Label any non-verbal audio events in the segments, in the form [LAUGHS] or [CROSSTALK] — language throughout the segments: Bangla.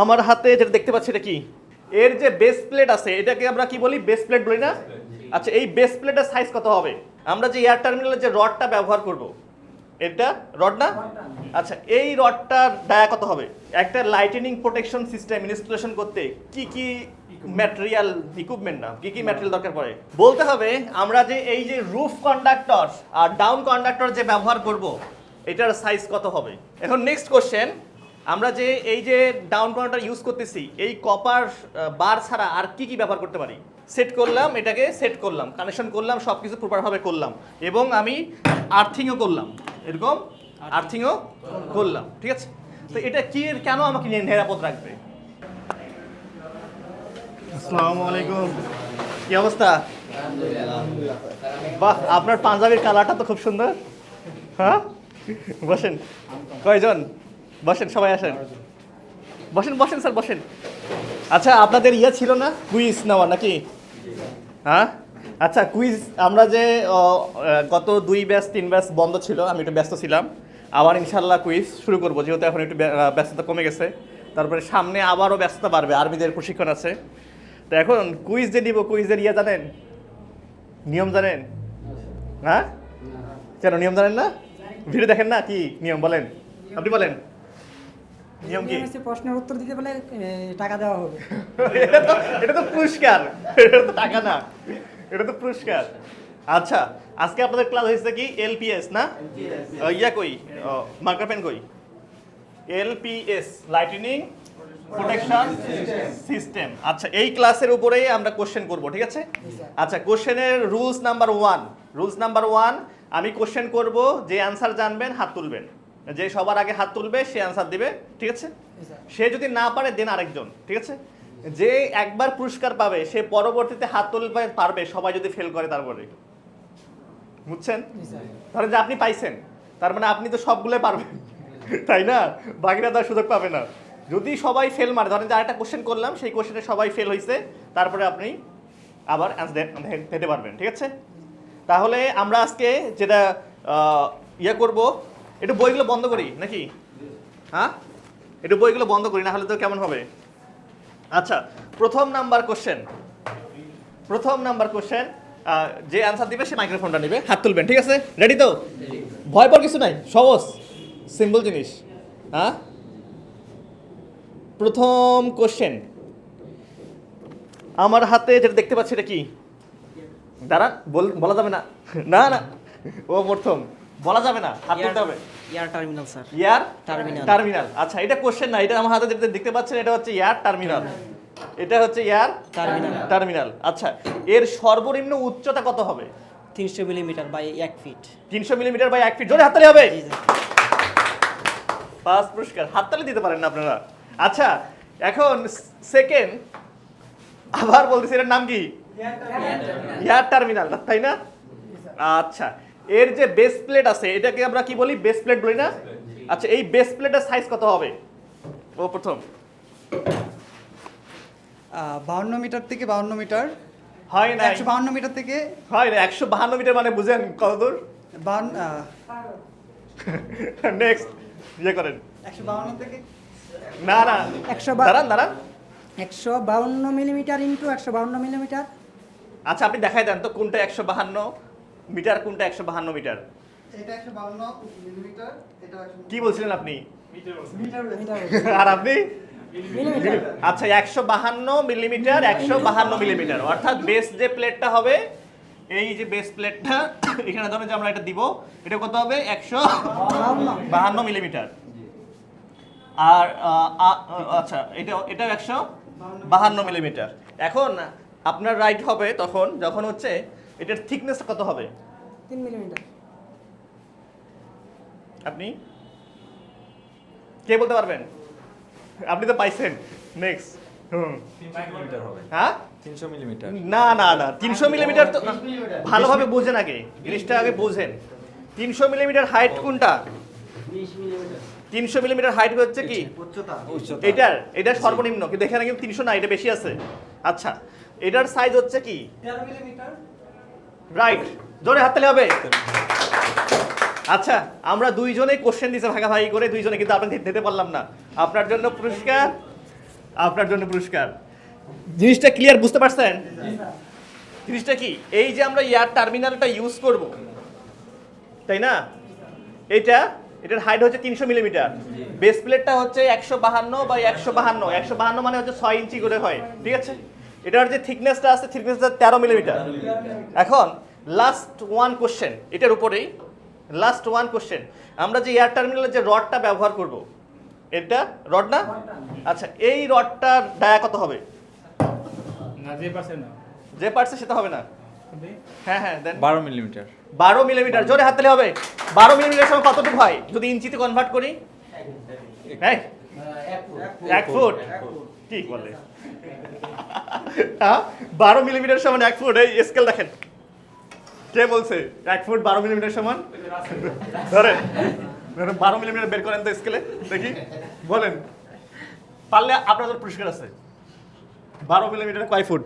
আমার হাতে যেটা দেখতে পাচ্ছি এটা কি? এর যে বেস প্লেট আছে এটাকে আমরা কি বলি? বেস প্লেট বলি না? আচ্ছা এই বেস প্লেটের সাইজ কত হবে? আমরা যে এয়ার টার্মিনালের যে রডটা ব্যবহার করব এটা রড না? আচ্ছা এই রডটার ডায়া কত হবে? একটা লাইটেনিং প্রোটেকশন সিস্টেম ইনস্টলেশন করতে কি কি ম্যাটেরিয়াল ইকুইপমেন্ট না কি কি ম্যাটেরিয়াল দরকার পড়ে? বলতে হবে আমরা যে এই যে রুফ কন্ডাক্টর আর ডাউন কন্ডাক্টর যে ব্যবহার করব এটার সাইজ কত হবে? এখন নেক্সট কোশ্চেন আমরা যে এই যে ডাউন কন্ডাক্টর ইউজ করতেছি এই কপার বার ছাড়া আর কি কি ব্যবহার করতে পারি? সেট করলাম এটাকে সেট করলাম কানেকশন করলাম সব কিছু প্রপারভাবে করলাম এবং আমি আর্থিংও করলাম এরকম আর্থিংও করলাম ঠিক আছে? তো এটা কি কেন আমাকে নিয়ে নিরাপদ রাখবে? আসসালামু আলাইকুম। কি অবস্থা? বাহ আপনার পাঞ্জাবির কালারটা তো খুব সুন্দর। হ্যাঁ? বসেন। কয়জন? বসেন, সবাই আসেন। বসেন বসেন, স্যার, বসেন। আচ্ছা আপনাদের ইয়ে ছিল না? কুইজ নেওয়া নাকি? হ্যাঁ? আচ্ছা কুইজ, আমরা যে গত দুই ব্যাচ, তিন ব্যাচ বন্ধ ছিল, আমি একটু ব্যস্ত ছিলাম। আবার ইনশাল্লাহ কুইজ শুরু করব, যেহেতু এখন একটু ব্য- ব্যস্ততা কমে গেছে। তারপরে সামনে আবারও ব্যস্ততা বাড়বে, আর্মিদের প্রশিক্ষণ আছে। তো এখন কুইজ যে নিব, কুইজের ইয়ে জানেন? নিয়ম জানেন? হ্যাঁ? কেন, নিয়ম জানেন না? ভিডিও দেখেন না? কি নিয়ম বলেন? আপনি বলেন। নিয়ম কি? হচ্ছে প্রশ্নের উত্তর দিতে বলে টাকা দেওয়া হবে। এটা তো এটা পুরস্কার। এটা তো টাকা না। এটা তো পুরস্কার। আচ্ছা আজকে আপনাদের ক্লাস হয়েছে কি? এলপিএস না? ইয়া কই? মার্কার পেন কই? এলপিএস লাইটেনিং প্রোটেকশন সিস্টেম আচ্ছা এই ক্লাসের উপরেই আমরা কোশ্চেন করব ঠিক আছে? আচ্ছা কোশ্চেনের rules number one rules number one আমি কোশ্চেন করব যে অ্যান্সার জানবেন হাত তুলবেন। যে সবার আগে হাত তুলবে সে অ্যান্সার দিবে ঠিক আছে? সে যদি না পারে দেন আরেকজন ঠিক আছে? যে একবার পুরস্কার পাবে সে পরবর্তীতে হাত তুলবে পারবে সবাই যদি ফেল করে তারপরে। বুঝছেন? ধরেন যে আপনি পাইছেন তার মানে আপনি তো সবগুলো পারবেন [LAUGHS] তাই না? বাকিরা তার সুযোগ পাবে না। যদি সবাই ফেল মারে ধরেন যে আরেকটা কোশ্চেন করলাম সেই কোশ্চেনে সবাই ফেল হয়েছে তারপরে আপনি আবার অ্যান্সার দিতে পারবেন ঠিক আছে? তাহলে আমরা আজকে যেটা ইয়ে করব একটু বইগুলো বন্ধ করি, নাকি? হ্যাঁ? একটু বইগুলো বন্ধ করি না হলে তো কেমন হবে? আচ্ছা প্রথম নাম্বার কোশ্চেন প্রথম নাম্বার কোশ্চেন যে অ্যান্সার দিবে সে মাইক্রোফোনটা নেবে, হাত তুলবেন, ঠিক আছে? রেডি তো? ভয় পর কিছু নাই, সহজ সিম্পল জিনিস হ্যাঁ? প্রথম কোশ্চেন আমার হাতে যেটা দেখতে পাচ্ছি, এটা কি? দাঁড়ান, বল- বলা যাবে না। [LAUGHS] না না, ও প্রথম। বলা যাবে না হাত তুলতে হবে। Air terminal sir air Terminal. Terminal আচ্ছা এটা কোশ্চেন না এটা আমার হাতে যেটা দেখতে পাচ্ছেন এটা হচ্ছে ইয়ার টার্মিনাল এটা হচ্ছে ইয়ার Terminal. টার্মিনাল আচ্ছা এর সর্বনিম্ন উচ্চতা কত হবে? তিনশো মিলিমিটার বাই এক ফিট তিনশো মিলিমিটার বাই এক ফিট জোরে হাততালি হবে? জি স্যার পাঁচ পুরস্কার। হাততালি দিতে পারেন না আপনারা। আচ্ছা এখন সেকেন্ড আবার বলতেছি এর নাম কি? এয়ার টার্মিনাল তাই না? আচ্ছা এর যে বেস প্লেট আছে এটাকে আমরা কি বলি? বেস প্লেট বলি না? আচ্ছা এই বেস প্লেটের সাইজ কত হবে? ও প্রথম। বাউন্ন মিটার থেকে বাউন্ন মিটার। হয় না একশো বাউন্ন মিটার থেকে হয় না একশো বাহান্ন মিটার মানে বুঝেন কত দূর নেক্সট ইয়ে করেন। একশো বাউন্ন থেকে না না। একশো দাঁড়ান দাঁড়ান। একশো বাউন্ন মিলিমিটার ইন্টু একশো বাউন্ন মিলিমিটার। আচ্ছা আপনি দেখাই দেন তো কোনটা একশো বাহান্ন? মিটার কোনটা? একশো বাহান্ন মিটার। এটা এটা কি বলছিলেন আপনি? মিটার মিটার আর আপনি? আচ্ছা একশো বাহান্ন মিলিমিটার একশো বাহান্ন মিলিমিটার। অর্থাৎ বেস যে প্লেটটা হবে এই যে বেস প্লেটটা এখানে ধরুন যে আমরা এটা দিব এটা কত হবে? একশো বাহান্ন মিলিমিটার। আর আচ্ছা এটা এটাও একশো বাহান্ন মিলিমিটার। এখন আপনার রাইট হবে তখন যখন হচ্ছে এটার থিকনেস কত হবে? তিন মিলিমিটার আপনি? কে বলতে পারবেন? আপনি তো পাইছেন। নেক্সট হুম। হ্যাঁ? তিনশো মিলিমিটার না না না। তিনশো মিলিমিটার তো ভালোভাবে বোঝেন আগে। জিনিসটা আগে বোঝেন। তিনশো মিলিমিটার হাইট কোনটা? তিনশো মিলিমিটার হাইট হচ্ছে কি? উচ্চতা। উচ্চতা। এটার এটার সর্বনিম্ন। কিন্তু এখানে কিন্তু তিনশো না এটা বেশি আছে। আচ্ছা এটার সাইজ হচ্ছে কি? মিলিমিটার রাইট জোরে হাত হাততালি হবে। আচ্ছা আমরা দুইজনেই কোশ্চেন দিছে ভাগাভাগি করে, দুইজনে কিন্তু আপনাকে দিতে পারলাম না। আপনার জন্য পুরস্কার, আপনার জন্য পুরস্কার। জিনিসটা ক্লিয়ার বুঝতে পারছেন? জিনিসটা কি? এই যে আমরা এয়ার টার্মিনালটা ইউজ করব, তাই না? এটা, এটার হাইট হচ্ছে তিনশো মিলিমিটার বেস প্লেটটা হচ্ছে একশো বাহান্ন বা একশো বাহান্ন। একশো বাহান্ন মানে হচ্ছে ছয় ইঞ্চি করে হয়, ঠিক আছে? এটার যে থিকনেসটা আছে থিকনেসটা তেরো মিলিমিটার এখন লাস্ট ওয়ান কোশ্চেন এটার উপরেই লাস্ট ওয়ান কোশ্চেন আমরা যে এয়ার টার্মিনালের যে রডটা ব্যবহার করব এটা রড না? আচ্ছা এই রডটার ডায়া কত হবে? না যে পারছে না। যে পারছে সেটা হবে না। হ্যাঁ হ্যাঁ দেন। বারো মিলিমিটার বারো মিলিমিটার জোরে হাততালি হবে। বারো মিলিমিটার সময় কতটুকু হয়? যদি ইঞ্চিতে কনভার্ট করি। হ্যাঁ? এক ফুট। কি বলে হ্যাঁ? বারো মিলিমিটার সমান এক ফুট এই স্কেল দেখেন। কে বলছে এক ফুট বারো মিলিমিটার সমান? ধরেন ধরেন বারো মিলিমিটার বের করেন তো স্কেলে দেখি। বলেন পারলে আপনার জন্য পুরস্কার আছে। বারো মিলিমিটার কয় ফুট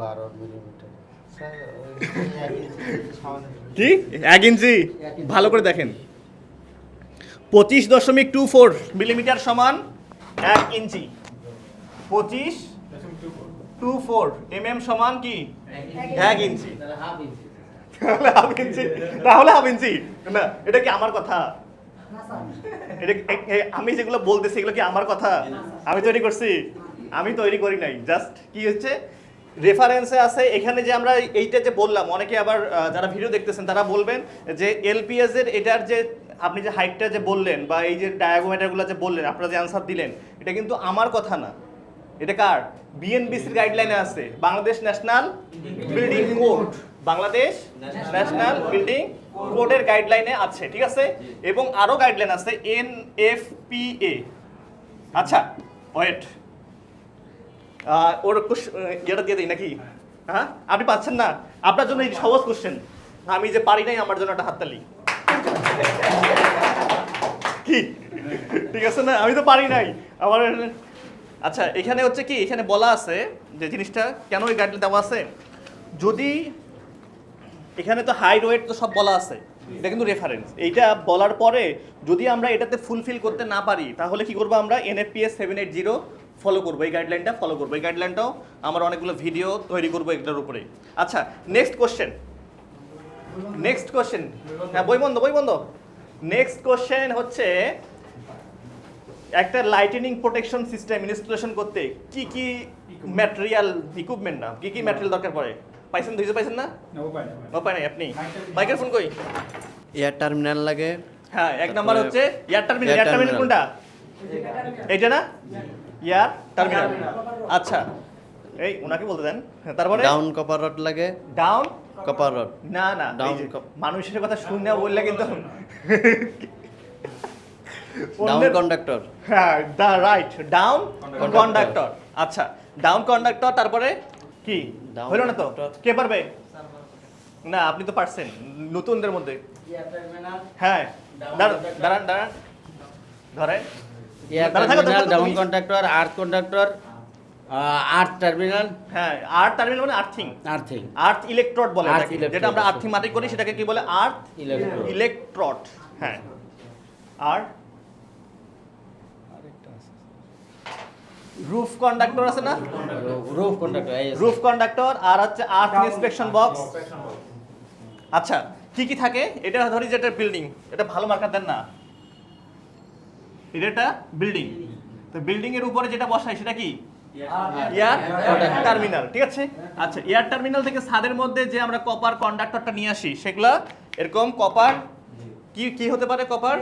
বারো মিলিমিটার কি? এক ইঞ্চি? ভালো করে দেখেন। পঁচিশ দশমিক টু ফোর মিলিমিটার সমান এক ইঞ্চি। পঁচিশ টু ফোর এম এম সমান কি? এক ইঞ্চি। তাহলে হাফ ইঞ্চি। তাহলে হাফ ইঞ্চি। না এটা কি আমার কথা? এটা আমি যেগুলো বলতেছি এগুলো কি আমার কথা? আমি তৈরি করছি। আমি তৈরি করি নাই। জাস্ট কি হচ্ছে? রেফারেন্সে আছে এখানে যে আমরা এইটা যে বললাম অনেকে আবার যারা ভিডিও দেখতেছেন তারা বলবেন যে এলপিএস এর এটার যে আপনি যে হাইটটা যে বললেন বা এই যে ডায়াগোমেটারগুলো যে বললেন আপনারা যে আনসার দিলেন এটা কিন্তু আমার কথা না। এটা কার? বিএনবিসির গাইডলাইনে আছে। Bangladesh national building code Bangladesh national building কোডের গাইডলাইনে আছে, ঠিক আছে? এবং আরও গাইডলাইন আছে এন এফ পি এ আচ্ছা ওয়েট ওর ইয়েটা দিয়ে দিই নাকি? হ্যাঁ? আপনি পাচ্ছেন না? আপনার জন্য এই সহজ কোশ্চেন আমি যে পারি নাই, আমার জন্য একটা হাততালি। কি? ঠিক আছে না? আমি তো পারি নাই। আমার আচ্ছা এখানে হচ্ছে কি, এখানে বলা আছে যে জিনিসটা কেন এই গাইডলাইন দেওয়া আছে? যদি এখানে তো হাইট ওয়েট তো সব বলা আছে, এটা কিন্তু রেফারেন্স এইটা বলার পরে যদি আমরা এটাতে ফুলফিল করতে না পারি, তাহলে কি করব আমরা NFPS seven eight zero follow করব, এই গাইডলাইনটা ফলো করব। এই গাইডলাইনটাও আমার অনেকগুলো ভিডিও তৈরি করব এটার উপরে। আচ্ছা নেক্সট কোশ্চেন নেক্সট কোশ্চেন হ্যাঁ বই বন্ধ বই বন্ধ। নেক্সট কোশ্চেন হচ্ছে একটা লাইটেনিং প্রোটেকশন সিস্টেম ইনস্টলেশন করতে কি কি ম্যাটেরিয়াল ইকুইপমেন্ট না? কি কি ম্যাটেরিয়াল দরকার পড়ে? পাইছেন ধৈর্য পাইছেন না? না উপায় নাই আপনি? মাইকের ফোন কই? এয়ার টার্মিনাল লাগে। হ্যাঁ এক নাম্বার হচ্ছে এয়ার টার্মিনাল। এয়ার টার্মিনাল কোনটা? এইটা না? Air terminal. আচ্ছা। এই ওনাকে বলতে দেন। হ্যাঁ, তারপরে? ডাউন কপার রড লাগে। ডাউন? কপার রড না না এই মানুষের কথা শুনে বললে কিন্তু [LAUGHS] [LAUGHS] ডাউন কন্ডাক্টর হ্যাঁ দা রাইট ডাউন কন্ডাক্টর আচ্ছা ডাউন কন্ডাক্টর তারপরে কি? হলো না তো? কে পারবে? না আপনি তো পারছেন নতুনদের মধ্যে। হ্যাঁ দাঁড়ান দাঁড়ান থাকো, down contractor earth contractor earth terminal হ্যাঁ আর্থ টার্মিনাল মানে আর্থিং আর্থিং আর্থ ইলেকট্রড বলে যেটা আমরা। আর্থিং মাটি করি সেটাকে কি বলে? আর্থ Electrode. ইলেকট্রড হ্যাঁ। আর রুফ কন্ডাক্টর আছে না? রুফ কন্ট্রাক্টর রুফ কন্ডাক্টর আর হচ্ছে আর্থ ইন্সপেকশন বক্স আচ্ছা কি কি থাকে? এটা ধরি যে এটা বিল্ডিং এটা ভালো মার্কার দেন না। এটা একটা বিল্ডিং তো বিল্ডিং এর উপরে যেটা বসায় সেটা কি? এয়ার টার্মিনাল ঠিক আছে? আচ্ছা এয়ার টার্মিনাল থেকে ছাদের মধ্যে যে আমরা কপার কন্ডাক্টরটা নিয়ে আসি সেগুলা এরকম কপার কি কি হতে পারে কপার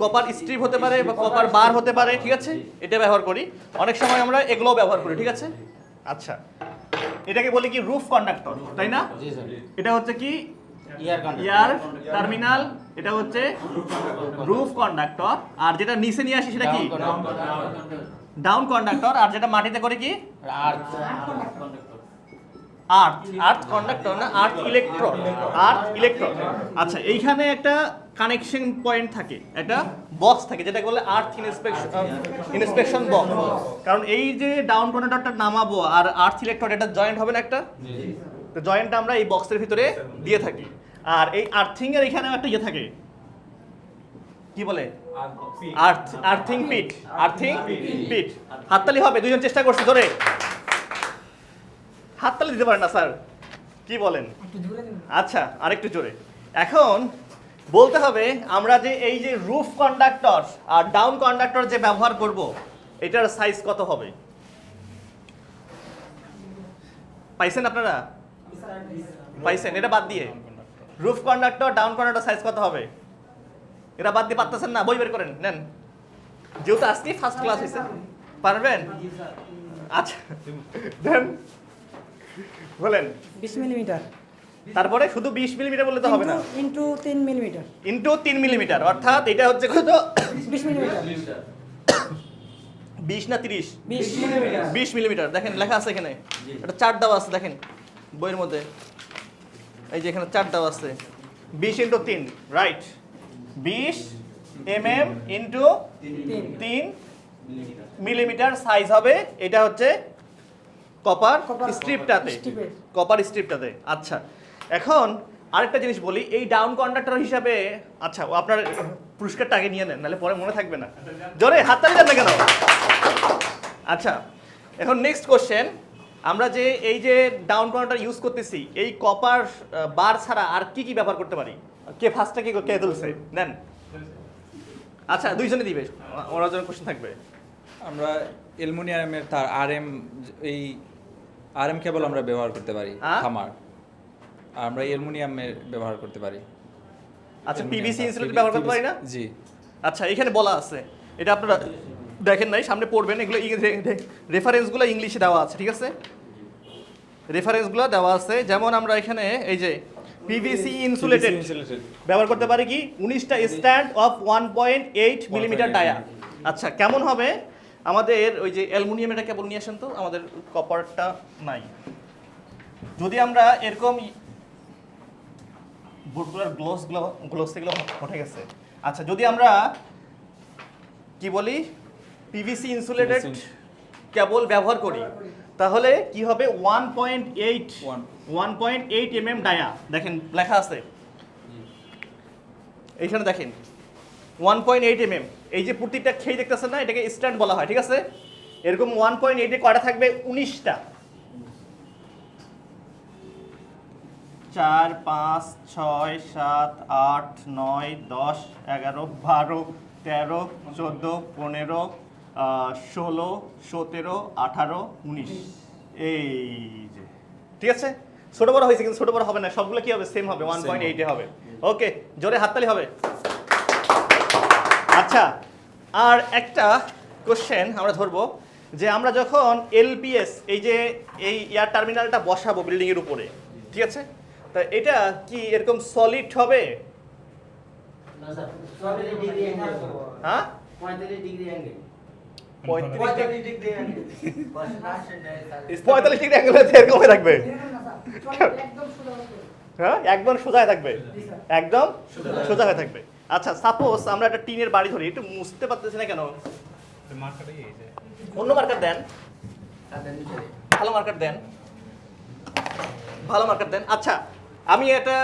কপার স্ট্রিপ হতে পারে বা কপার বার হতে পারে ঠিক আছে? এটা ব্যবহার করি। অনেক সময় আমরা এগুলোও ব্যবহার করি ঠিক আছে? আচ্ছা। এটাকে বলি কি রুফ কন্ডাক্টর তাই না? এটা হচ্ছে কি? ইয়ার এয়ার টার্মিনাল এটা হচ্ছে রুফ কন্ডাক্টর আর যেটা নিচে নিয়ে আসি সেটা কি? ডাউন কন্ডাক্টর আর যেটা মাটিতে করে কি? আর্থ আর্থ কন্ডাক্টর না আর্থ ইলেকট্রন আর্থ ইলেকট্রন আচ্ছা এইখানে একটা কানেকশন পয়েন্ট থাকে একটা বক্স থাকে যেটাকে বলে আর্থ ইনস্পেকশন ইনস্পেকশন বক্স কারণ এই যে ডাউন কন্ডাক্টরটা নামাবো আর আর্থ ইলেকট্রন এটা জয়েন্ট হবে না একটা? তো জয়েন্টটা আমরা এই বক্সের ভিতরে দিয়ে থাকি। আর এই আর্থিং এর এখানেও একটা ইয়ে থাকে। কি বলে? আর্থ আর্থিং পিট আর্থিং পিট হাততালি হবে দুজন চেষ্টা করছে ধরে। হাততালি দিতে পারেন না স্যার। কি বলেন? আচ্ছা আরেকটু জোরে। এখন বলতে হবে আমরা যে এই যে রুফ কন্ডাক্টর আর ডাউন কন্ডাক্টর যে ব্যবহার করব এটার সাইজ কত হবে? পাইছেন আপনারা? পাইছেন এটা বাদ দিয়ে। Roof conductor down conductor size কত হবে? এটা বাদ দিয়ে পারতেছেন না? বই বের করেন নেন। যেহেতু আজকে ফার্স্ট ক্লাস হয়েছে পারবেন? আচ্ছা দেন। বলেন। বিশ মিলিমিটার। তারপরে শুধু বিশ মিলিমিটার বললে তো হবে না। ইন্টু তিন মিলিমিটার। ইন্টু তিন মিলিমিটার অর্থাৎ এটা হচ্ছে কত? বিশ মিলিমিটার। বিশ না তিরিশ? বিশ। বিশ মিলিমিটার। দেখেন লেখা আছে এখানে। এটা চার দেওয়া আছে দেখেন বইয়ের মধ্যে। এই যে এখানে চার দেওয়া আছে। বিশ ইন্টু তিন রাইট। বিশ এম এম ইন্টু তিন। তিন মিলিমিটার সাইজ হবে এটা হচ্ছে কপার স্ট্রিপটাতে। কপার স্ট্রিপটাতে। আচ্ছা এখন আরেকটা জিনিস বলি এই ডাউন কন্ডাক্টর হিসাবে আচ্ছা ও আপনার পুরস্কারটা আগে নিয়ে নেন নাহলে পরে মনে থাকবে না। জোরে হাততালি দেন না কেন? আচ্ছা এখন নেক্সট কোশ্চেন আমরা যে এই যে ডাউন কন্ডাক্টর ইউজ করতেছি এই কপার বার ছাড়া আর কি কি ব্যবহার করতে পারি? কে ফার্স্টটা কি কে তুলছে? নেন। আচ্ছা দুইজনে দিবে ওরা জন্য কোশ্চেন থাকবে। আমরা অ্যালুমিনিয়ামের তার আরএম এই আরএম কেবল আমরা ব্যবহার করতে পারি হ্যাঁ? খামার। আর আমরা অ্যালুমিনিয়ামের ব্যবহার করতে পারি। আচ্ছা পিভিসি ইনসুলেট ব্যবহার করতে পারি না? জি। আচ্ছা এখানে বলা আছে। এটা আপনারা দেখেন নাই সামনে পড়বেন। এগুলো রেফারেন্সগুলো ইংলিশে দেওয়া আছে ঠিক আছে? রেফারেন্সগুলো দেওয়া আছে। যেমন আমরা এখানে এই যে পিভিসি ইনসুলেটেড। ব্যবহার করতে পারি কি? উনিশটা stand off one point eight millimetre dia আচ্ছা কেমন হবে? আমাদের ওই যে অ্যালুমিনিয়াম এটা কেবল নিয়ে আসেন তো আমাদের কপারটা নাই। যদি আমরা এরকম বোর্ডগুলোর গ্লোসগুলো গ্লোস এগুলো উঠে গেছে। আচ্ছা যদি আমরা কি বলি? পিভিসি ইনসুলেটেড কেবল ব্যবহার করি তাহলে কি হবে? One point eight. One point eight M M dia দেখেন লেখা আছে। এইখানে দেখেন। One point eight M M এই যে প্রতিটা খেয়ে দেখতেছেন না এটাকে স্ট্যান্ড বলা হয় ঠিক আছে? এরকম ওয়ান পয়েন্ট এইটে কয়টা থাকবে? উনিশটা। চার পাঁচ ছয় সাত আট নয় দশ এগারো বারো তেরো চোদ্দ পনেরো ষোলো সতেরো আঠারো উনিশ। এই যে। ঠিক আছে? ছোট বড় হয়েছে কিন্তু ছোট বড় হবে না সবগুলো কি হবে? সেম হবে ওয়ান পয়েন্ট এইটে হবে। ওকে জোরে হাততালি হবে। আচ্ছা আর একটা কোশ্চেন আমরা ধরবো যে আমরা যখন এলপিএস এই যে এই এয়ার টার্মিনালটা বসাবো বিল্ডিং এর উপরে ঠিক আছে? তা এটা কি এরকম সলিড হবে? পঁয়তাল্লিশ ডিগ্রি হ্যাঁ? পঁয়তাল্লিশ ডিগ্রি অ্যাঙ্গেল এরকম হয়ে থাকবে। হ্যাঁ একদম সোজা হয়ে থাকবে। একদম সোজা হয়ে থাকবে। আচ্ছা সাপোজ আমরা একটা টিনের বাড়ি ধরি একটু মুছতে পারতেছি না কেন? অন্য মার্কার দেন। ভালো মার্কার দেন। ভালো মার্কার দেন। আচ্ছা আমি একটা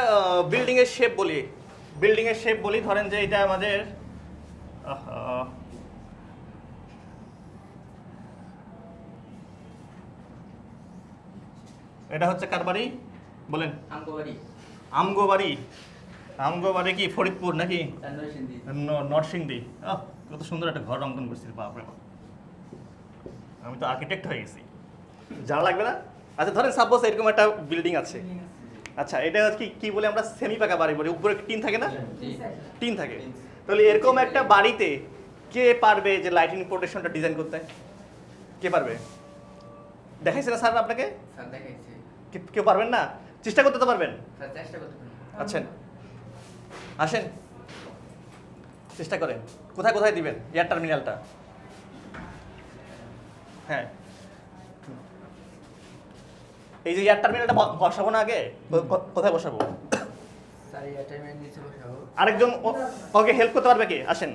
বিল্ডিং এর শেপ বলি। বিল্ডিং এর শেপ বলি ধরেন যে এটা আমাদের এটা হচ্ছে কার বাড়ি? বলেন। আমগো বাড়ি। আমগো বাড়ি। আমগো বাড়ি কি ফরিদপুর নাকি? ন- নরসিংদী। আহ, কত সুন্দর একটা ঘর অঙ্কন করছি বাপরে বাপ। আমি তো আর্কিটেক্ট হয়ে গেছি। জানা লাগবে না? আচ্ছা ধরেন সাপোজ এরকম একটা বিল্ডিং আছে। আচ্ছা এটা কি কি বলে আমরা সেমি পাকা বাড়ি বলি? উপরে টিন থাকে না? টিন থাকে। তাহলে এরকম একটা বাড়িতে কে পারবে যে লাইটিং প্রোটেকশনটা ডিজাইন করতে? কে পারবে? দেখাইছে না স্যার আপনাকে? কে- কেউ পারবেন না? চেষ্টা করতে তো পারবেন? স্যার চেষ্টা করতে পারেন আছেন আসেন। চেষ্টা করেন। কোথায় কোথায় দিবেন? এয়ার টার্মিনালটা। হ্যাঁ। এই যে এয়ার টার্মিনালটা বসাবো না আগে? কোথায় বসাবো? আরেকজন ওকে হেল্প করতে পারবে কি? আসেন।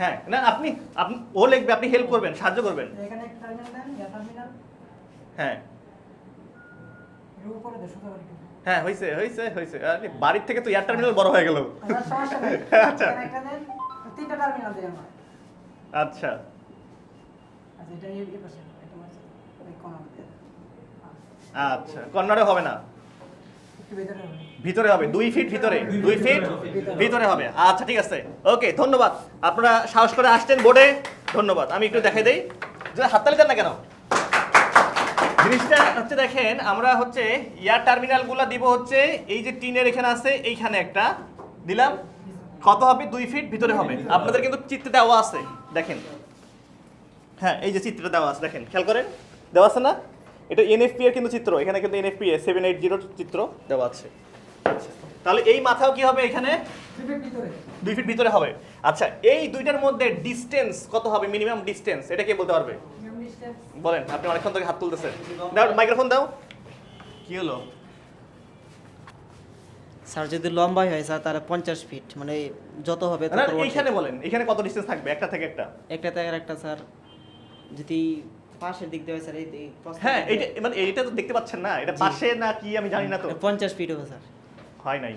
হ্যাঁ না আপনি আপনি ও লিখবে আপনি হেল্প করবেন সাহায্য করবেন। হ্যাঁ। হ্যাঁ হয়েছে হয়েছে হয়েছে আরে বাড়ির থেকে তো এয়ার টার্মিনাল বড় হয়ে গেল। আচ্ছা, [LAUGHS] আচ্ছা। তিনটা টার্মিনাল আচ্ছা। আচ্ছা এটা এই এই পাশে এটা মাঝে ওই কোণা আচ্ছা কর্নারে হবে না? ভেতরে হবে। দুই ফিট ভিতরে দুই ফিট ভিতরে হবে। আচ্ছা ঠিক আছে। ওকে ধন্যবাদ। আপনারা সাহস করে আসছেন বোর্ডে। ধন্যবাদ। আমি একটু দেখাই দেই। যে হাততালি দেন না কেন? জিনিসটা হচ্ছে দেখেন আমরা হচ্ছে এয়ার টার্মিনালগুলো দিব হচ্ছে এই যে টিনের এখানে আছে এইখানে একটা। দিলাম। কত হবে? দুই ফিট ভিতরে হবে। আপনাদের কিন্তু চিত্রে দেওয়া আছে। দেখেন। হ্যাঁ এই যে চিত্রটা দেওয়া আছে। দেখেন খেয়াল করেন? দেওয়া আছে না? এটা এনএফপি এর কিন্তু চিত্র। এখানে কিন্তু এনএফপি সেভেন এইট জিরোর চিত্র দেওয়া আছে। আচ্ছা তাহলে এই মাথাও কি হবে এখানে? দুই ফিট ভিতরে। দুই ফিট ভিতরে হবে। আচ্ছা এই দুইটার মধ্যে ডিস্টেন্স কত হবে? মিনিমাম ডিস্টেন্স এটা কে বলতে পারবে? বলেন আপনি অনেকক্ষণ থেকে হাত তুলতেছেন। দাও মাইক্রোফোন দাও। কি হলো? স্যার যদি লম্বাই হয় স্যার তাহলে পঞ্চাশ ফিট মানে যত হবে না, তত এইখানে বলেন এখানে কত ডিস্টেন্স থাকবে একটা থেকে একটা? একটা থেকে একটা স্যার। যদি পাশের দিক দিয়ে স্যার এই হ্যাঁ এইটা মানে এইটা তো দেখতে পাচ্ছেন না এটা পাশে না কি আমি জানি না তো। পঞ্চাশ ফিট হবে স্যার। হয় নাই।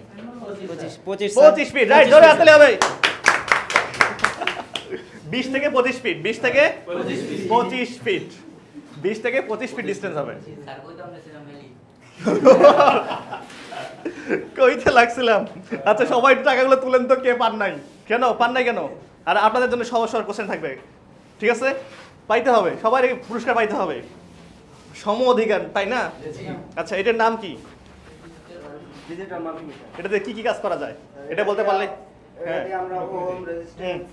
পঁচিশ পঁচিশ পঁচিশ ফিট রাইট ধরে আসলে হবে। বিশ থেকে পঁচিশ ফিট বিশ থেকে পঁচিশ ফিট বিশ থেকে পঁচিশ ফিট ডিস্টেন্স হবে। [LAUGHS] কইতে লাগছিলাম। আচ্ছা সবাই একটু টাকাগুলো তুলেন তো কে পান নাই? কেন? পান নাই কেন? আর আপনাদের জন্য সহজ সহজ কোশ্চেন থাকবে। ঠিক আছে? পাইতে হবে। সবার পুরস্কার পাইতে হবে। সম অধিকার তাই না? আচ্ছা এটার নাম কি? এটাতে কি কি কাজ করা যায়? এটা বলতে পারলে হ্যাঁ। আমরা ওম রেজিস্ট্যান্স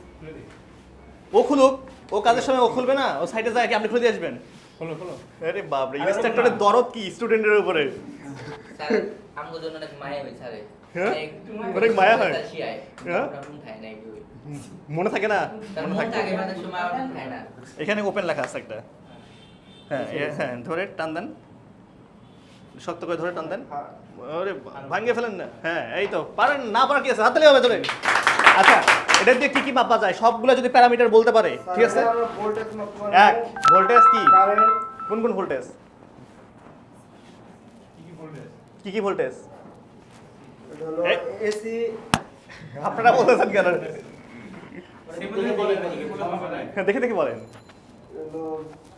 ও খুলুক। ও কাজের সময় ও খুলবে না? ও সাইডে যায় কি আপনি খুলে দিয়ে আসবেন? খোলো খোলো। আরে বাপরে ইনস্ট্রাক্টরের দরদ কি স্টুডেন্টের উপরে? স্যার আমগো জন্য অনেক মায়া হয় স্যারে। হ্যাঁ? অনেক মায়া মনে থাকে না? মনে থাকে। মানে এখানে ওপেন লেখা আছে একটা। হ্যাঁ হ্যাঁ ধরে টান দেন। শক্ত করে ধরে টান দেন। আরে ভাঙিয়ে ফেলেন না। হ্যাঁ এই তো পারেন না পারার কি আছে? হাততালি হবে ধরে। আচ্ছা এটা দিয়ে কি কি মাপা যায়? সবগুলো যদি প্যারামিটার বলতে পারে ঠিক আছে? এক ভোল্টেজ কি? কারেন্ট কোন কোন ভোল্টেজ কি কি ভোল্টেজ। এসি আপনারা বলতেছেন কেন? হ্যাঁ, দেখে দেখে বলেন।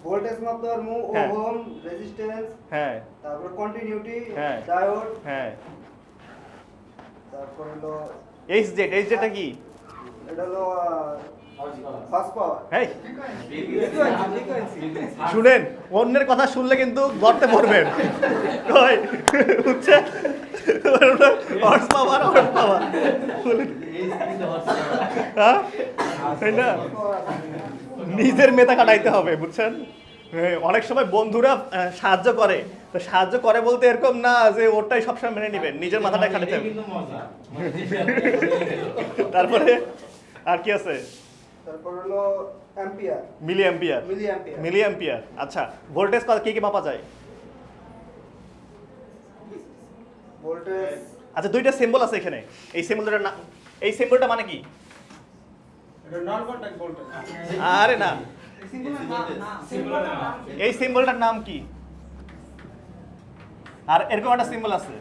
ভোল্টেজ মাপতে পারব হ্যাঁ। ওহম রেজিস্ট্যান্স হ্যাঁ। তারপর কন্টিনিউটি হ্যাঁ। ডায়োড হ্যাঁ। তারপর হলো এইচ জেড এইচ জেডটা কি? এটা হলো শুনেন অন্যের কথা শুনলে কিন্তু গর্তে পড়বেন। বুঝছে হর্স পাওয়ার হর্স পাওয়ার হ্যাঁ? তাই না? নিজের মেধা কাটাইতে হবে বুঝছেন? হ্যাঁ, অনেক সময় বন্ধুরা সাহায্য করে। তো সাহায্য করে বলতে এরকম না যে ওরটাই সবসময় মেনে নেবেন নিজের মাথাটা খাটাতে হবে। তারপরে? আর কি আছে? তারপর হলো ampere milli ampere milli ampere milli ampere আচ্ছা ভোল্টেজ কত কি কি মাপা যায়? ভোল্টেজ আচ্ছা দুইটা সিম্বল আছে এখানে। এই সিম্বলটার নাম এই সিম্বলটা মানে কি? আরে না। এই সিম্বলটার নাম কি? আর এরকম একটা সিম্বল আছে।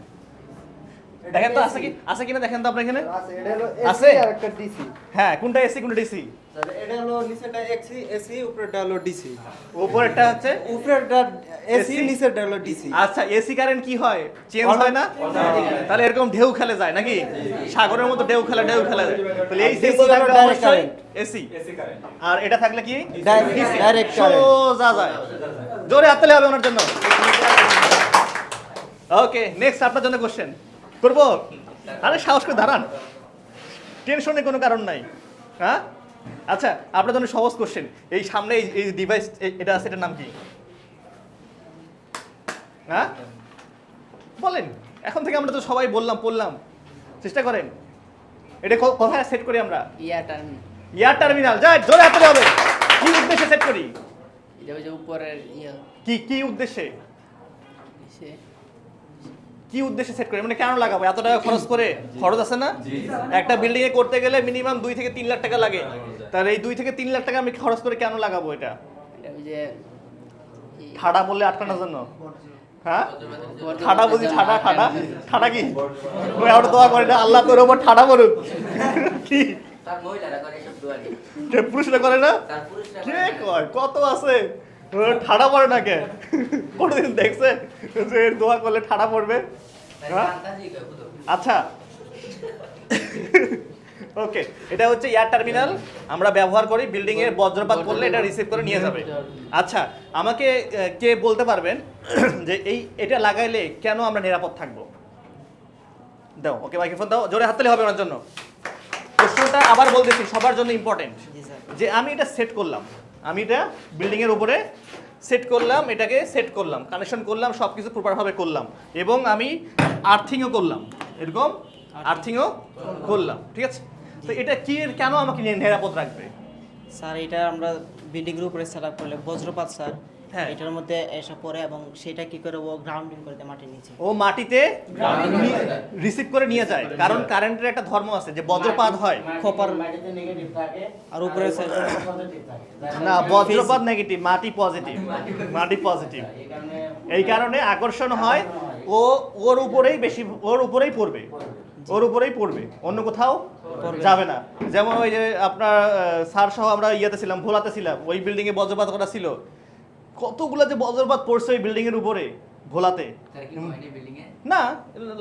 দেখেন তো আছে কি? আছে কিনা দেখেন তো আপনার এখানে? আছে এটা হলো এসি আর একটা ডিসি হ্যাঁ কোনটা এসি কোনটা ডিসি তাহলে এটা হলো নিচেটা এসি এসি উপরেটা হলো ডিসি উপরেরটা হচ্ছে? উপরেটা এসি? নিচেরটা হলো ডিসি আচ্ছা এসি কারেন্ট কি হয়? চেঞ্জ হয় না? তাহলে এরকম ঢেউ খেলে যায় নাকি? সাগরের মতো ঢেউ খেলে ঢেউ খেলে যায়। তাহলে এই হলো থাকলে অবশ্যই এসি আর এটা থাকলে কি? Current। সোজা যায়। জোরে হাততালি হবে ওনার জন্য। ওকে নেক্সট আপনার জন্য কোশ্চেন করব? আরে সাহস করে দাঁড়ান। টেনশনের কোনো কারণ নাই। হ্যাঁ? আচ্ছা আপনার জন্য সহজ কোশ্চেন এই সামনে এই- ডিভাইস এটা আছে এটার নাম কি? হ্যাঁ? বলেন। এখন থেকে আমরা তো সবাই বললাম পড়লাম। চেষ্টা করেন। এটা কোথায় সেট করি আমরা? Ear turn air terminal. যাই জোরে হাতে হবে। কি উদ্দেশ্যে সেট করি? উপরের ইয়া। কি কি উদ্দেশ্যে? কি উদ্দেশ্যে সেট করি? মানে কেন লাগাবো? এত টাকা খরচ করে? খরচ আছে না? একটা বিল্ডিং এ করতে গেলে মিনিমাম দুই থেকে তিন লাখ টাকা লাগে। তাহলে এই দুই থেকে তিন লাখ টাকা আমি খরচ করে কেন লাগাবো এটা? ঠাডা বললে আটকানোর জন্য। হ্যাঁ? ঠাডা বুঝি ঠাডা ঠাডা। ঠাডা কি? ওই আমরা দোয়া করি না আল্লাহ তোর ওপর ঠাডা পড়ুক কি? পুরুষরা করে না? তার পুরুষরা কে কয়? কত আছে? ঠাডা পড়ে না কে? কোনদিন দেখছে যে দোয়া করলে ঠাডা পড়বে? হ্যাঁ? আচ্ছা। ওকে এটা হচ্ছে এয়ার টার্মিনাল আমরা ব্যবহার করি বিল্ডিং এর বজ্রপাত করলে এটা রিসিভ করে নিয়ে যাবে। আচ্ছা আমাকে কে বলতে পারবেন যে এই এটা লাগাইলে কেন আমরা নিরাপদ থাকব? দাও ওকে মাইক্রোফোন দাও। জোরে হাততালি হবে ওনার জন্য। প্রশ্নটা আবার বলতেছি সবার জন্য ইম্পর্টেন্ট যে আমি এটা সেট করলাম। আমি এটা বিল্ডিংয়ের উপরে সেট করলাম, এটাকে সেট করলাম কানেকশন করলাম সব কিছু প্রপারভাবে করলাম, এবং আমি আর্থিংও করলাম, এরকম আর্থিংও করলাম, ঠিক আছে তো এটা কি কেন আমাকে নিরাপদ রাখবে স্যার, এটা আমরা বিল্ডিংয়ের উপরে সেট আপ করলে, বজ্রপাত, স্যার। এটার মধ্যে এসে পড়ে এবং সেটা কি করে ও গ্রাউন্ডিং করে দেয় মাটির নিচে। ও মাটিতে রিসিভ করে নিয়ে যায়। কারণ কারেন্টের একটা ধর্ম আছে যে বজ্রপাত হয়। খোপার মাটিতে নেগেটিভ থাকে আর উপরে side- পজিটিভ থাকে। না বজ্রপাত নেগেটিভ মাটি পজিটিভ মাটি পজিটিভ এই কারণে আকর্ষণ হয় ও ওর উপরেই বেশি ওর উপরেই পড়বে। ওর উপরেই পড়বে। অন্য কোথাও যাবে না। যেমন ওই যে আপনার স্যার সহ আমরা ইয়েতে ছিলাম ভোলাতে ছিলাম। ওই বিল্ডিং এ বজ্রপাত করা ছিল। কতগুলো যে বজ্রপাত পড়ছে ওই বিল্ডিং এর উপরে ভোলাতে? না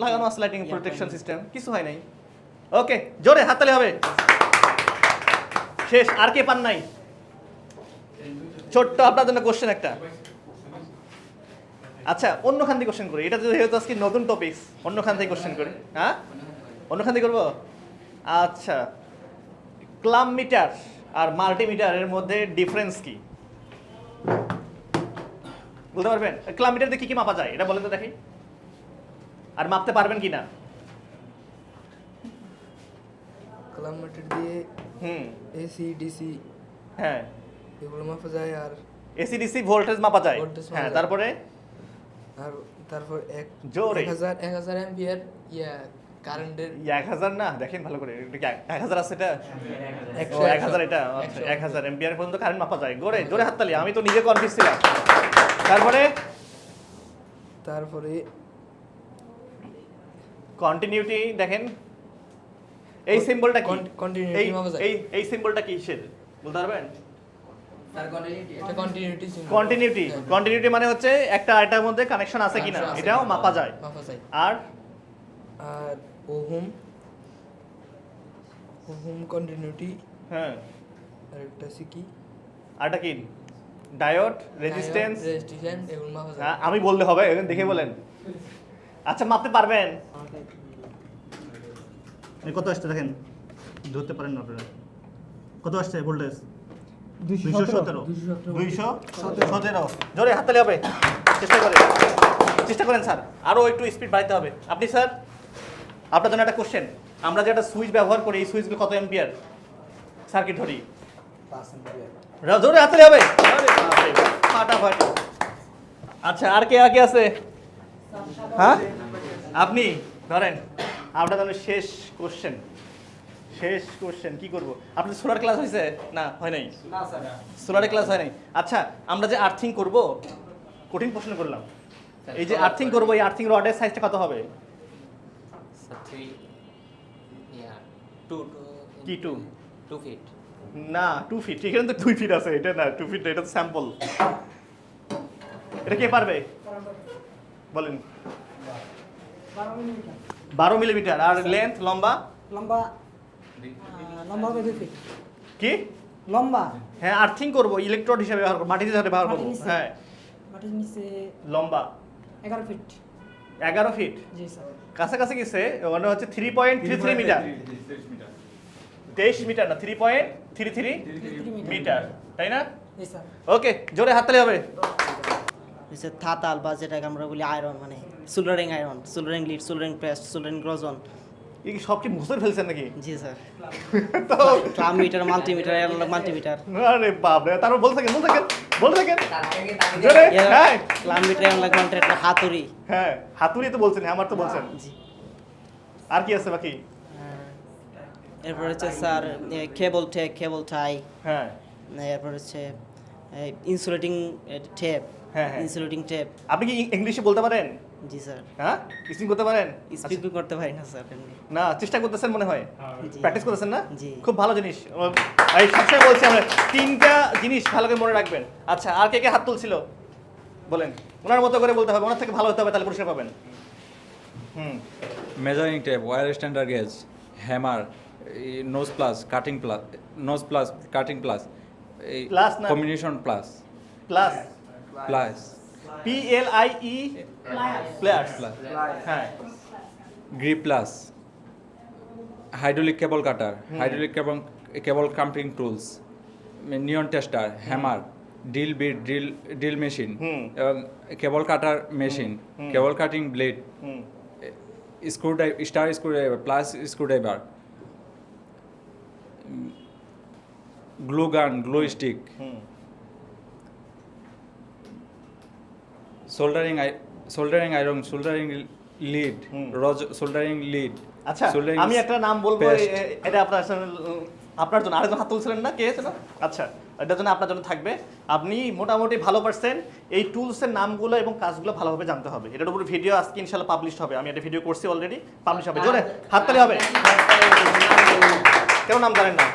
লাগানো আছে লাইটিং প্রোটেকশন সিস্টেম কিছু হয় নাই। ওকে জোরে হাততালি হবে। শেষ আর কে পান নাই? ছোট্ট আপনার জন্য কোশ্চেন একটা। আচ্ছা অন্য খান থেকে কোশ্চেন করি। এটা যেহেতু আজকে নতুন টপিকস অন্য খান থেকে কোশ্চেন করি। হ্যাঁ? অন্য খান থেকে করব? আচ্ছা ক্লাম মিটার আর মাল্টিমিটারের মধ্যে ডিফারেন্স কি? বলতে পারবেন? ক্লাম মিটার দিয়ে কি কি মাপা যায়? এটা বলেন তো দেখি। আর মাপতে পারবেন কি না কিলোমিটার দিয়ে হুম। এসি ডিসি হ্যাঁ। এগুলো মাপা যায় আর এসিডিসি ভোল্টেজ মাপা যায়। হ্যাঁ তারপরে? আর তারপর এক জোরে। এক হাজার এক হাজার অ্যাম্পিয়ার ইয়া কারেন্টের এক হাজার না দেখেন ভালো করে। এটা কি এক- এক হাজার আছে এটা? একশো, ও এক হাজার এটা আচ্ছা একশো। এক হাজার এম্পিয়ার পর্যন্ত কারেন্ট মাপা যায়। জোরে জোরে হাততালি আমি তো নিজে কনফিউজ ছিলাম। তারপরে? তারপরে কন্টিনিউটি দেখেন। এই সিম্বলটা কি? Continuity এই এই সিম্বলটা কি কিসের? বলতে পারবেন? কন্টিনিউটি কন্টিনিউটি কন্টিনিউটি কন্টিনিউটি মানে হচ্ছে একটা এটার মধ্যে কানেকশন আছে কিনা। এটাও মাপা যায়। আর? আর ওহুম। ওহুম কন্টিনিউটি হ্যাঁ। আর একটা আছে কি? আরটা কি? Diode resistance. রেজিস্ট্যান্স এগুলো মাপা যায় হ্যাঁ, আমি বললে হবে এখন দেখে বলেন। আচ্ছা মাপতে পারবেন। কত আসছে দেখেন? ধরতে পারেন না আপনারা। কত আসছে ভোল্টেজ? দুইশো সতেরো। দুইশো সতেরো। জোরে হাততালি হবে। চেষ্টা করেন চেষ্টা করেন স্যার। আরও একটু স্পিড বাড়াতে হবে। আপনি স্যার আপনার জন্য একটা কোশ্চেন আমরা যে একটা সুইচ ব্যবহার করি এই সুইচগুলো কত এম্পিয়ার সার্কিট ধরি। রা- জোরে হাততালি হবে? আরে ফাটাফাটি। আচ্ছা আর কে আগে আছে? হ্যাঁ? আপনি ধরেন আপনার তাহলে শেষ কোশ্চেন শেষ কোশ্চেন কি করব? আপনার সোলার ক্লাস হয়েছে? না হয় নাই? না স্যার সোলারে ক্লাস হয় নাই? আচ্ছা আমরা যে আর্থিং করব কঠিন প্রশ্ন করলাম। এই যে আর্থিং করব এই আর্থিং রডের সাইজটা কত হবে? কি টু টু ফিট না টু ফিট এখানে তো দুই ফিট আছে এটা না টু ফিট এটা তো স্যাম্পল এটা কে পারবে? বলেন। বারো মিলিমিটার আর লেন্থ লম্বা? লম্বা লম্বা হবে দুই ফিট কি? লম্বা। হ্যাঁ আর্থিং করব ইলেকট্রোড হিসেবে ব্যবহার করব মাটিতে ধরে ব্যবহার করব। হ্যাঁ। মাটির নিচে লম্বা। এগারো ফিট এগারো ফিট জি স্যার কাছাকাছি গেছে মানে হচ্ছে three point three three metre তেইশ মিটার না three point three three metre তাই না? ওকে জোরে হাততালি হবে। হচ্ছে থাতাল বা যেটাকে আমরা বলি আয়রন মানে soldering iron soldering lead soldering paste soldering গ্রজন এই কি সব কি মুছে ফেলছেন নাকি? জি স্যার [LAUGHS] তো ক্লাম মিটার মাল্টিমিটার মাল্টিমিটার আরে বাপরে তারপর বলতে থাকেন জোরে হ্যাঁ। ক্লাম মিটার মাল্টিমিটার একটা হাতুড়ি। হ্যাঁ হাতুড়ি তো বলছেন আমার তো বলছেন। জি। আর কি আছে বাকি? এরপর হচ্ছে স্যার কেবল টেক কেবল টাই হ্যাঁ। এরপর হচ্ছে ইনসুলেটিং টেপ হ্যাঁ, হ্যাঁ। ইনসুলেটিং টেপ আপনি কি ইংলিশে বলতে পারেন? জি স্যার। হ্যাঁ? স্পিং করতে পারেন? স্পিক করতে পারি না স্যার না চেষ্টা করতেছেন মনে হয়? প্র্যাকটিস করতেছেন না? জি। খুব ভালো জিনিস। ও, এই সবসময় বলছি আমরা তিনটা জিনিস ভালো করে মনে রাখবেন। আচ্ছা আর কে কে হাত তুলছিল? বলেন। ওনার মতো করে বলতে হবে ওনার থেকে ভালো হতে হবে তাহলে পুরস্কার পাবেন। হুম। Measuring tape wire standard gauge hammer nose pliers cutting pliers nose pliers cutting pliers এই Plus না- combination pliers pliers pliers P L I E pliers pliers হ্যাঁ grip pliers hydraulic cable cutter hydraulic cable cable crimping tools neon tester hammer drill bit drill drill machine এবং cable cutter machine cable cutting blade হুম। Screw drive star screwdriver plus screwdriver glue gun glue stick. Soldering soldering iron soldering lead রজ সোল্ডারিং লিড আচ্ছা আমি একটা নাম বলব এটা আপনার আপনার জন্য। আরেকজন হাত তুলছিলেন না কে ছিল আচ্ছা এটার জন্য আপনার জন্য থাকবে। আপনি মোটামুটি ভালো পারছেন এই টুলসের নামগুলো এবং কাজগুলো ভালোভাবে জানতে হবে। এটার উপর ভিডিও আজকে ইনশাল্লাহ পাবলিশ হবে। আমি একটা ভিডিও করছি অলরেডি পাবলিশ হবে। জোরে হাততালি হবে। কেন নাম জানেন না?